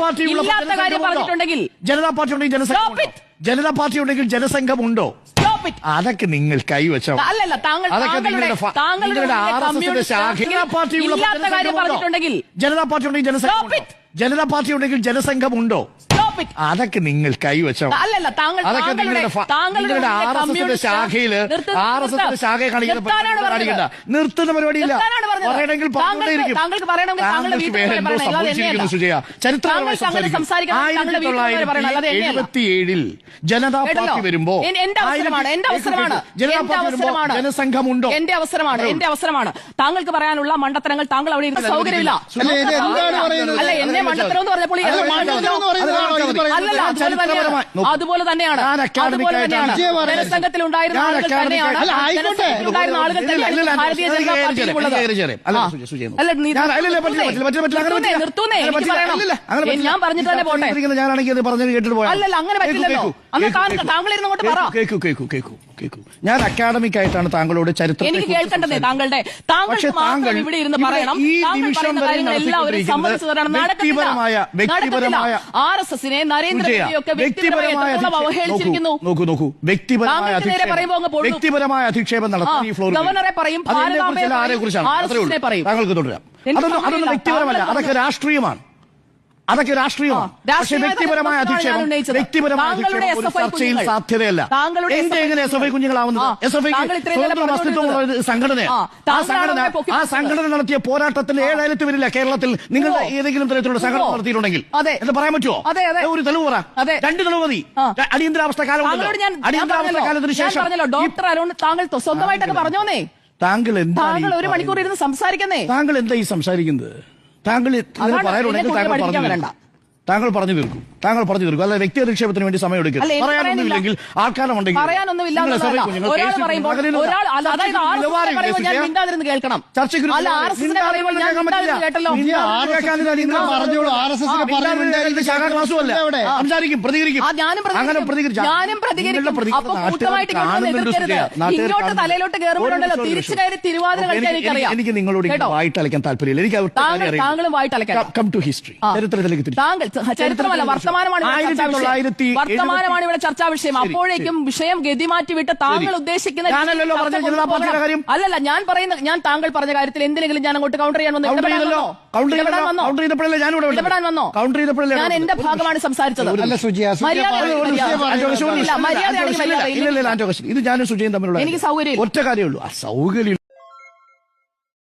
Party ഉള്ളപ്പോൾ ഇല്ലാത്ത കാര്യം ജനസംഘമുണ്ടോ? പറഞ്ഞിട്ടുണ്ടെങ്കിൽ ജനതാ പാർട്ടി ഉണ്ടെങ്കിൽ ജനസംഘം ജനതാ പാർട്ടി ഉണ്ടെങ്കിൽ ജനസംഘം ഉണ്ടോ. അതൊക്കെ നിങ്ങൾ കൈവച്ചോ അല്ലല്ല താങ്കൾ താങ്കളുടെ ആർ എസ് എസിന്റെ ശാഖ ജനതാ പാർട്ടി ജനതാ ഉണ്ടെങ്കിൽ ജനസംഘം. ജനതാ പാർട്ടി ഉണ്ടെങ്കിൽ ജനസംഘമുണ്ടോ Stop അതൊക്കെ നിങ്ങൾ കൈവച്ചോ അല്ലല്ല താങ്കൾ അതൊക്കെ നിങ്ങളുടെ ഫ- നിങ്ങളുടെ ആർ എസ് എസിന്റെ ശാഖയിൽ ആർ എസ് എസിന്റെ ശാഖയെ കാണിക്കുന്ന. കാണിക്കണ്ട. നിർത്തുന്ന പരിപാടിയില്ല. പറയണമെങ്കിൽ താങ്കൾക്ക് പറഞ്ഞുകൊണ്ടേയിരിക്കും. താങ്കൾക്ക് പറയണമെങ്കിൽ താങ്കളുടെ താങ്കൾക്ക് വീട്ടിൽ വേറെ പോയി എന്തോ പറയണം, അല്ലാതെ സംഭവിച്ചിരിക്കുന്നു എന്നെയല്ല. സുജയ. ചരിത്രപരമായി സംസാരിക്കണം, പറയണം, അല്ലാതെ എന്നെയല്ല. എഴുപത്തിയേഴിൽ ജനതാ കേട്ടല്ലോ? പാർട്ടി വരുമ്പോ എൻ- എന്റെ അവസരമാണ് എന്റെ അവസരമാണ് ജനതാ എന്റെ പാർട്ടി വരുമ്പോ അവസരമാണ്. ജനസംഘമുണ്ടോ? എന്റെ അവസരമാണ് എന്റെ അവസരമാണ്. താങ്കൾക്ക് പറയാനുള്ള മണ്ടത്തരങ്ങൾ താങ്കൾ അവിടെ ഇരുന്ന് സൗകര്യമില്ല. അല്ല, ഇത് എന്താണ് പറയുന്നത്? മണ്ടത്തരം എന്ന് പറഞ്ഞപ്പോൾ ഈ മണ്ടത്തരം? അല്ലല്ല അതുപോലെ തന്നെയാണ്. അതുപോലെ തന്നെയാണ്. ഞാൻ academic അതുപോലെ ആയിട്ട് തന്നെയാണ്. ജനസംഘത്തിൽ ഉണ്ടായിരുന്ന ആളുകൾ തന്നെയാണ് ആയിക്കോട്ടെ. ആളുകൾ തന്നെയാണ് ഭാരതീയ ജനതാ അല്ല, ഞാൻ- നിർത്തൂന്നേ. എനിക്ക് പറയണം. പറഞ്ഞിട്ട് തന്നെ പോട്ടെ. ഞാനാണെങ്കിൽ അത് പറഞ്ഞത് കേട്ടിട്ട് പോയാ അല്ലല്ല അങ്ങനെ പറ്റില്ലല്ലോ. അന്ന് താങ്കൾ ഇരുന്ന് അങ്ങോട്ട് പറ. ഞാൻ അക്കാഡമിക് ആയിട്ടാണ് താങ്കളോട് ചരിത്രം എനിക്ക് കേൾക്കേണ്ടതേ താങ്കളുടെ താങ്കൾ ഇവിടെ ഇരുന്ന് പറയണം. താങ്കൾ പറയുന്ന സമ്മതിച്ചു തരണം വ്യക്തിപരമായ വ്യക്തിപരമായ ആർ എസ് എസിനെ നരേന്ദ്രമോദിയൊക്കെ വ്യക്തിപരമായി അവഹേളിച്ചിരിക്കുന്നു. നോക്കൂ നോക്കൂ വ്യക്തിപരമായ അധിക്ഷേപം. പറയുമ്പോൾ വ്യക്തിപരമായ അധിക്ഷേപം നടത്തുന്ന ഈ ഫ്ലോറിൽ ഗവർണറെ പറയും, ആരെ കുറിച്ചാണ്. താങ്കൾക്ക് തുടരാം അതൊന്നും വ്യക്തിപരമല്ല. അതൊക്കെ രാഷ്ട്രീയമാണ്. അതൊക്കെ രാഷ്ട്രീയമാണ്. വ്യക്തിപരമായ അധിക്ഷേപം വ്യക്തിപരമായ അധിക്ഷേപം ഒരു ചർച്ചയിൽ സാധ്യതയല്ല. SFI എങ്ങനെ എസ് എഫ് ഐ കുഞ്ഞുങ്ങളാവുന്നത് എസ് എഫ് താങ്കൾ ഇത്രയും അസ്തിത്വമുള്ള ഒരു സംഘടനയാണ് ആ, സംഘടന ആ സംഘടന നടത്തിയ പോരാട്ടത്തിൽ ഏഴായിരത്തി വരില്ല കേരളത്തിൽ. നിങ്ങൾ ഏതെങ്കിലും തരത്തിലുള്ള സംഘടന നടത്തിയിട്ടുണ്ടെങ്കിൽ. എന്ന് പറയാൻ പറ്റുമോ. ഒരു തെളിവ് പറ. രണ്ട് തെളിവ് മതി. അടിയന്തരാവസ്ഥ കാലം അടിയന്തരാവസ്ഥ കാലത്തിന് ശേഷം ഡോക്ടർ അരുൺ താങ്കൾ സ്വന്തമായിട്ടൊക്കെ പറഞ്ഞോന്നേ. താങ്കൾ എന്താ താങ്കൾ ഒരു മണിക്കൂർ? ഇരുന്ന് സംസാരിക്കുന്നേ. താങ്കൾ എന്താ ഈ സംസാരിക്കുന്നത്? താങ്കൾ പറയാനുണ്ടെങ്കിൽ താങ്കൾ പറഞ്ഞു താങ്കൾ പറഞ്ഞു തീർക്കും. താങ്കൾ പറഞ്ഞു തീർക്കും. അല്ല വ്യക്തി നിക്ഷേപത്തിന് വേണ്ടി സമയം എടുക്കും അല്ല, എനിക്ക് പറയാനൊന്നുമില്ലെങ്കിൽ സംസാരിക്കും. പ്രതികരിക്കും. അങ്ങനെ എനിക്ക് നിങ്ങളോട്? വായിട്ടലക്കാൻ താല്പര്യമില്ല. എനിക്ക് history. ആ. ചരിത്രത്തിലേക്ക് താങ്കൾ ചരിത്രമല്ല വർത്തമാനമാണ് ഇവിടെ ചർച്ചാ വർത്തമാനമാണ് ഇവിടെ ചർച്ചാ വിഷയം അപ്പോഴേക്കും വിഷയം ഗതി മാറ്റി വിട്ട് താങ്കൾ ഉദ്ദേശിക്കുന്ന. അല്ലല്ല ഞാൻ പറയുന്ന ഞാൻ താങ്കൾ പറഞ്ഞ കാര്യത്തിൽ എന്തിനെങ്കിലും ഞാൻ അങ്ങോട്ട് കൗണ്ടർ ചെയ്യാൻ വന്നു കൗണ്ടർ ചെയ്തപ്പോഴല്ലേ ഞാൻ എന്റെ ഭാഗമാണ് സംസാരിച്ചത്. ഇത് ഞാനും സുജയും തമ്മിലുള്ള എനിക്ക് സൗകര്യം ഒറ്റ കാര്യമുള്ളൂ ആ സൗകര്യം